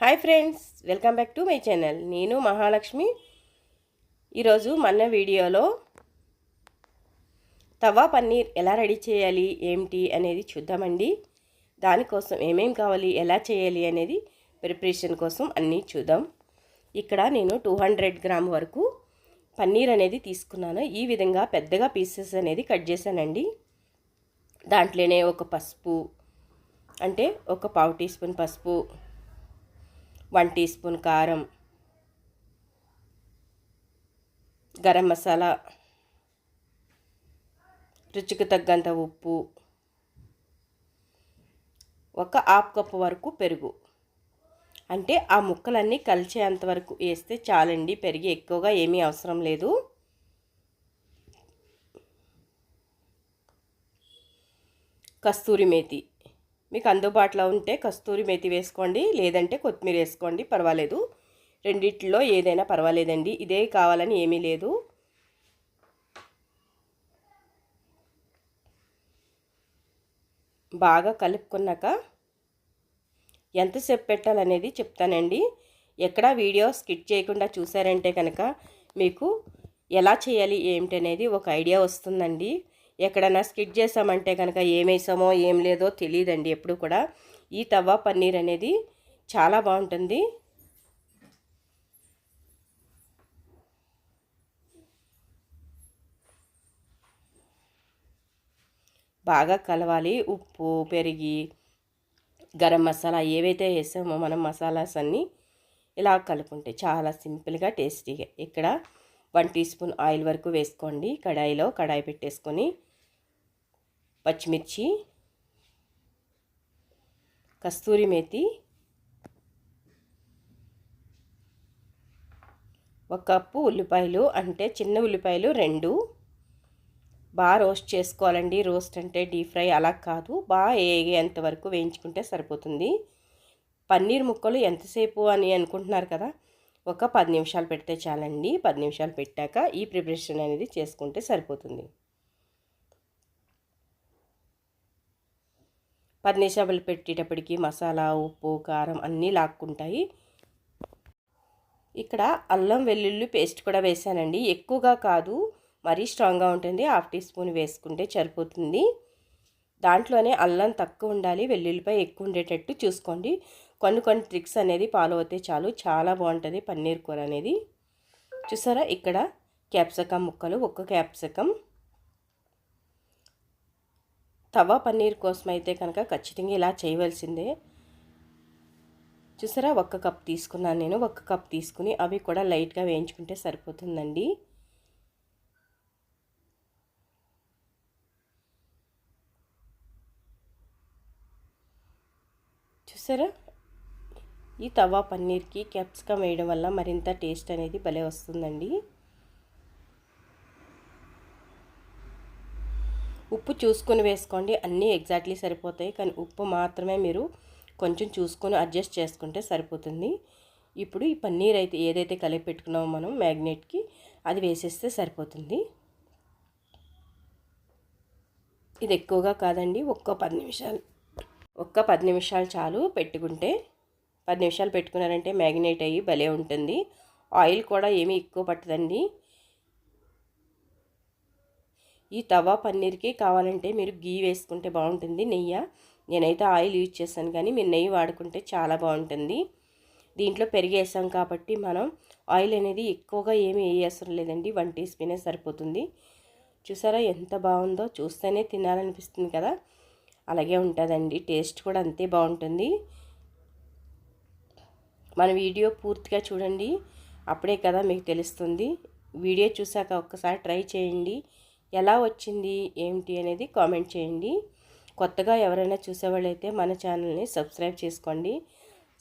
Hi friends welcome back to my channel నేను మహాలక్ష్మి. ఈరోజు మన వీడియోలో తవా పన్నీర్ ఎలా రెడీ చేయాలి ఏమిటి అనేది చూద్దామండి. దానికోసం ఏమేం కావాలి ఎలా చేయాలి అనేది ప్రిపరేషన్ కోసం అన్నీ చూద్దాం. ఇక్కడ నేను టూ హండ్రెడ్ గ్రామ్ వరకు పన్నీర్ అనేది తీసుకున్నాను. ఈ విధంగా పెద్దగా పీసెస్ అనేది కట్ చేశానండి. దాంట్లోనే ఒక పసుపు అంటే ఒక పావు టీ స్పూన్ పసుపు వన్ టీ స్పూన్ కారం గరం మసాలా రుచికి తగ్గంత ఉప్పు ఒక హాఫ్ కప్పు వరకు పెరుగు. అంటే ఆ ముక్కలన్నీ కలిసేంత వరకు వేస్తే చాలండి పెరిగి ఎక్కువగా ఏమీ అవసరం లేదు. కస్తూరి మేతి మీకు అందుబాటులో ఉంటే కస్తూరి మేతి వేసుకోండి లేదంటే కొత్తిమీర వేసుకోండి పర్వాలేదు. రెండిట్లో ఏదైనా పర్వాలేదండి. ఇదే కావాలని ఏమీ లేదు. బాగా కలుపుకున్నాక ఎంతసేపు పెట్టాలనేది చెప్తానండి. ఎక్కడా వీడియో స్కిట్ చేయకుండా చూసారంటే కనుక మీకు ఎలా చేయాలి ఏమిటనేది ఒక ఐడియా వస్తుందండి. ఎక్కడైనా స్కిట్ చేసామంటే కనుక ఏమేసామో ఏం లేదో తెలియదండి ఎప్పుడు కూడా. ఈ తవ్వ పన్నీర్ అనేది చాలా బాగుంటుంది. బాగా కలవాలి. ఉప్పు పెరిగి గరం మసాలా ఏవైతే వేసామో మనం మసాలాస్ అన్నీ ఇలా కలుపుకుంటే చాలా సింపుల్గా టేస్టీగా. ఇక్కడ వన్ టీ స్పూన్ ఆయిల్ వరకు వేసుకోండి. కడాయిలో కడాయి పెట్టేసుకొని పచ్చిమిర్చి కస్తూరి మేతి ఒక కప్పు ఉల్లిపాయలు అంటే చిన్న ఉల్లిపాయలు రెండు. బాగా రోస్ట్ చేసుకోవాలండి. రోస్ట్ అంటే డీప్ ఫ్రై అలా కాదు. బాగా వేగేంత వరకు వేయించుకుంటే సరిపోతుంది. పన్నీర్ ముక్కలు ఎంతసేపు అని అనుకుంటున్నారు కదా ఒక పది నిమిషాలు పెడితే చాలండి. పది నిమిషాలు పెట్టాక ఈ ప్రిపరేషన్ అనేది చేసుకుంటే సరిపోతుంది. పది నిమిషాలు పెట్టేటప్పటికి మసాలా ఉప్పు కారం అన్నీ లాక్కుంటాయి. ఇక్కడ అల్లం వెల్లుల్లి పేస్ట్ కూడా వేసానండి. ఎక్కువగా కాదు మరీ స్ట్రాంగ్గా ఉంటుంది. హాఫ్ టీ స్పూన్ వేసుకుంటే సరిపోతుంది. దాంట్లోనే అల్లం తక్కువ ఉండాలి వెల్లుల్లిపై ఎక్కువ ఉండేటట్టు చూసుకోండి. కొన్ని కొన్ని ట్రిక్స్ అనేది ఫాలో అవుతే చాలు. చాలా బాగుంటుంది పన్నీర్ కూర అనేది. చూసారా ఇక్కడ క్యాప్సికమ్ ముక్కలు ఒక్క క్యాప్సికమ్. తవా పన్నీర్ కోసం అయితే కనుక ఖచ్చితంగా ఇలా చేయవలసిందే. చూసారా? ఒక్క కప్ తీసుకున్నాను నేను. ఒక్క కప్ తీసుకుని అవి కూడా లైట్గా వేయించుకుంటే సరిపోతుందండి. చూసారా? ఈ తవా పన్నీర్కి క్యాప్సికమ్ వేయడం వల్ల మరింత టేస్ట్ అనేది భలే వస్తుందండి. ఉప్పు చూసుకొని వేసుకోండి. అన్నీ ఎగ్జాక్ట్లీ సరిపోతాయి. కానీ ఉప్పు మాత్రమే మీరు కొంచెం చూసుకొని అడ్జస్ట్ చేసుకుంటే సరిపోతుంది. ఇప్పుడు ఈ పన్నీర్ అయితే ఏదైతే కలిపి పెట్టుకున్నామో మనం మ్యాగ్నెట్కి అది వేసేస్తే సరిపోతుంది. ఇది ఎక్కువగా కాదండి ఒక్క పది నిమిషాలు. ఒక్క పది నిమిషాలు చాలు పెట్టుకుంటే. పది నిమిషాలు పెట్టుకున్నారంటే మ్యాగ్నేట్ అయ్యి భలే ఉంటుంది. ఆయిల్ కూడా ఏమీ ఎక్కువ పట్టదండి. ఈ తవా పన్నీర్కి కావాలంటే మీరు గీ వేసుకుంటే బాగుంటుంది నెయ్యి? నేనైతే ఆయిల్ యూజ్ చేశాను కానీ మీరు నెయ్యి వాడుకుంటే చాలా బాగుంటుంది. దీంట్లో పెరిగేసాం కాబట్టి మనం ఆయిల్ అనేది ఎక్కువగా ఏమి వేయవసరం లేదండి వన్ టీ స్పూనే సరిపోతుంది. చూసారా ఎంత బాగుందో? చూస్తేనే తినాలనిపిస్తుంది కదా? అలాగే ఉంటుందండి టేస్ట్ కూడా అంతే బాగుంటుంది. మన వీడియో పూర్తిగా చూడండి అప్పుడే కదా మీకు తెలుస్తుంది. వీడియో చూసాక ఒక్కసారి ట్రై చేయండి. ఎలా వచ్చింది ఏమిటి అనేది కామెంట్ చేయండి. కొత్తగా ఎవరైనా చూసేవాళ్ళైతే మన ఛానల్ని సబ్స్క్రైబ్ చేసుకోండి.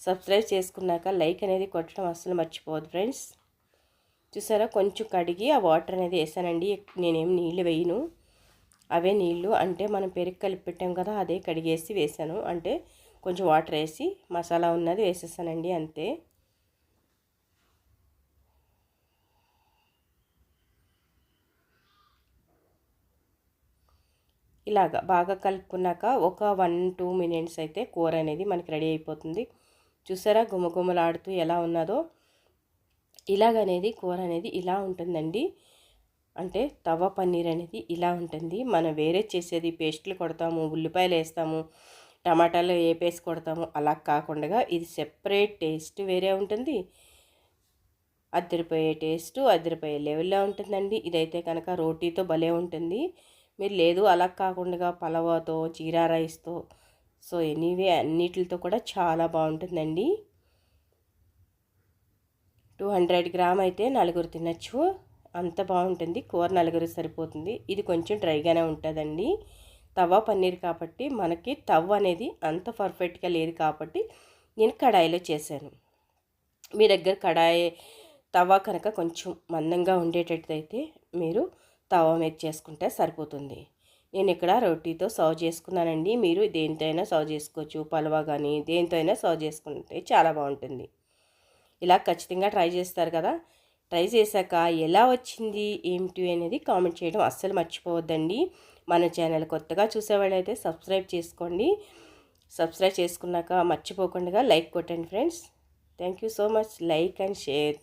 సబ్స్క్రైబ్ చేసుకున్నాక లైక్ అనేది కొట్టడం అస్సలు మర్చిపోవద్దు ఫ్రెండ్స్. చూసారా కొంచెం కడిగి ఆ వాటర్ అనేది వేసానండి. నేనేం నీళ్ళు వేయను. అవే నీళ్ళు అంటే మనం పెరుగు కలిపి పెట్టాం కదా అదే కడిగేసి వేసాను. అంటే కొంచెం వాటర్ వేసి మసాలా ఉన్నది వేసేసానండి అంతే. ఇలాగ బాగా కలుపుకున్నాక ఒక వన్ టూ మినిట్స్ అయితే కూర అనేది మనకి రెడీ అయిపోతుంది. చూసారా? గుమగుమలాడుతూ ఎలా ఉన్నదో. ఇలాగనేది కూర అనేది ఇలా ఉంటుందండి. అంటే తవ పన్నీర్ అనేది ఇలా ఉంటుంది. మనం వేరే చేసేది పేస్ట్లు కొడతాము ఉల్లిపాయలు వేస్తాము టమాటాలు వేపేసి కొడతాము అలా కాకుండా ఇది సెపరేట్ టేస్ట్ వేరే ఉంటుంది. అద్దరిపోయే టేస్ట్ అద్దరిపోయే లెవెల్లో ఉంటుందండి. ఇదైతే కనుక రోటీతో భలే ఉంటుంది. మీరు లేదు అలా కాకుండా పలవాతో జీరా రైస్తో. సో ఎనీవే అన్నిటితో కూడా చాలా బాగుంటుందండి. టూ హండ్రెడ్ గ్రామ్ అయితే నలుగురు తినచ్చు. అంత బాగుంటుంది. కూర నలుగురు సరిపోతుంది. ఇది కొంచెం డ్రైగానే ఉంటుందండి. తవా పన్నీర్ కాబట్టి మనకి తవ్వ అనేది అంత పర్ఫెక్ట్గా లేదు కాబట్టి నేను కడాయిలో చేశాను. మీ దగ్గర కడాయి తవా కనుక కొంచెం మందంగా ఉండేటట్టయితే మీరు తవా మీద చేసుకుంటే సరిపోతుంది. నేను ఇక్కడ రొట్టీతో సర్వ్ చేసుకున్నానండి. మీరు దేనితో అయినా సర్వ్ చేసుకోవచ్చు. పలవా కానీ దేనితో అయినా సర్వ్ చేసుకుంటే చాలా బాగుంటుంది. ఇలా ఖచ్చితంగా ట్రై చేస్తారు కదా. ట్రై చేశాక ఎలా వచ్చింది? ఏమిటి అనేది కామెంట్ చేయడం అస్సలు మర్చిపోవద్దండి. మన ఛానల్ కొత్తగా చూసేవాళ్ళైతే సబ్స్క్రైబ్ చేసుకోండి. సబ్స్క్రైబ్ చేసుకున్నాక మర్చిపోకుండా లైక్ కొట్టండి friends. Thank you so much. Like and share.